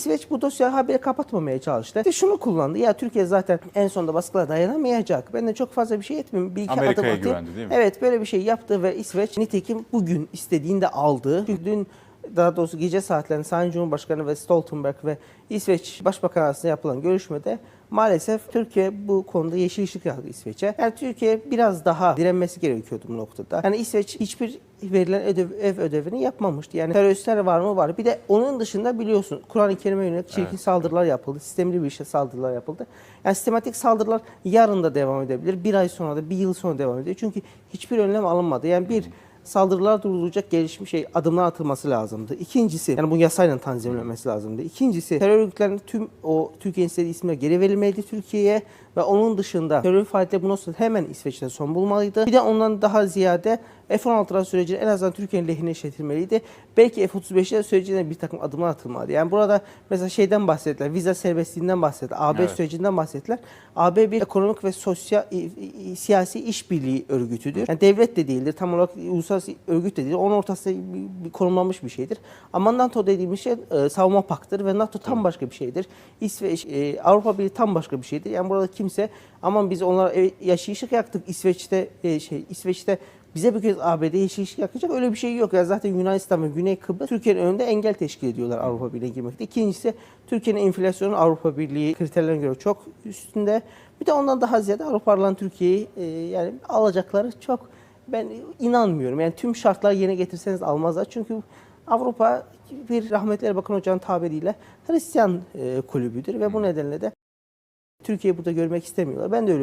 İsveç bu dosyayı habire kapatmamaya çalıştı. Ve şunu kullandı. Ya Türkiye zaten en sonunda baskılara dayanamayacak. Ben de çok fazla bir şey etmeyeyim. Bir iki Amerika'ya güvendi, değil mi? Evet böyle bir şey yaptı ve İsveç nitekim bugün istediğinde aldı. Çünkü dün daha doğrusu gece saatlerinde Sayın Cumhurbaşkanı ve Stoltenberg ve İsveç Başbakanı arasında yapılan görüşmede maalesef Türkiye bu konuda yeşil ışık yaktı İsveç'e. Yani Türkiye biraz daha direnmesi gerekiyordu bu noktada. Yani İsveç hiçbir verilen ödev, ev ödevini yapmamıştı. Yani teröristler var mı var. Bir de onun dışında biliyorsun Kur'an-ı Kerim'e yönelik çirkin saldırılar yapıldı. Sistemli bir işe saldırılar yapıldı. Yani sistematik saldırılar yarın da devam edebilir. Bir ay sonra da bir yıl sonra devam ediyor. Çünkü hiçbir önlem alınmadı. Yani bir saldırılar durdurulacak gelişmiş şey adımlar atılması lazımdı. İkincisi yani bu yasayla tanzimlenmesi lazımdı. İkincisi terör örgütlerinin tüm o Türkiye'nin istediği isimler geri verilmeliydi Türkiye'ye ve onun dışında terör faaliyetleri bu noktada hemen İsveç'te son bulmalıydı. Bir de ondan daha ziyade F-16'lar sürecini en azından Türkiye'nin lehine işletilmeliydi. Belki F-35'ler sürecinde bir takım adımlar atılmalıydı. Yani burada mesela şeyden bahsettiler, vize serbestliğinden bahsettiler, AB Evet. sürecinden bahsettiler. AB bir ekonomik ve sosyal siyasi işbirliği örgütüdür. Yani devlet de değildir, tam olarak uluslararası örgüt de değil. Onun ortasında bir, bir konumlanmış bir şeydir. Ama NATO dediğimiz şey e, savunma paktıdır ve NATO tam başka bir şeydir. İsveç, e, Avrupa Birliği tam başka bir şeydir. Yani burada kimse aman biz onlara e, yeşil ışık yaktık İsveç'te e, şey İsveç'te bize bir kez ABD yeşil ışık yakacak öyle bir şey yok. Ya zaten Yunanistan ve Güney Kıbrıs Türkiye'nin önünde engel teşkil ediyorlar Avrupa Birliği'ne girmekte. İkincisi Türkiye'nin enflasyonu Avrupa Birliği kriterlerine göre çok üstünde. Bir de ondan daha ziyade Avrupalıların Türkiye'yi e, yani alacakları çok ben inanmıyorum. Yani tüm şartlar yerine getirseniz almazlar. Çünkü Avrupa bir rahmetli Erbakan Hoca'nın tabiriyle Hristiyan e, kulübüdür ve bu nedenle de Türkiye'yi burada görmek istemiyorlar. Ben de öyle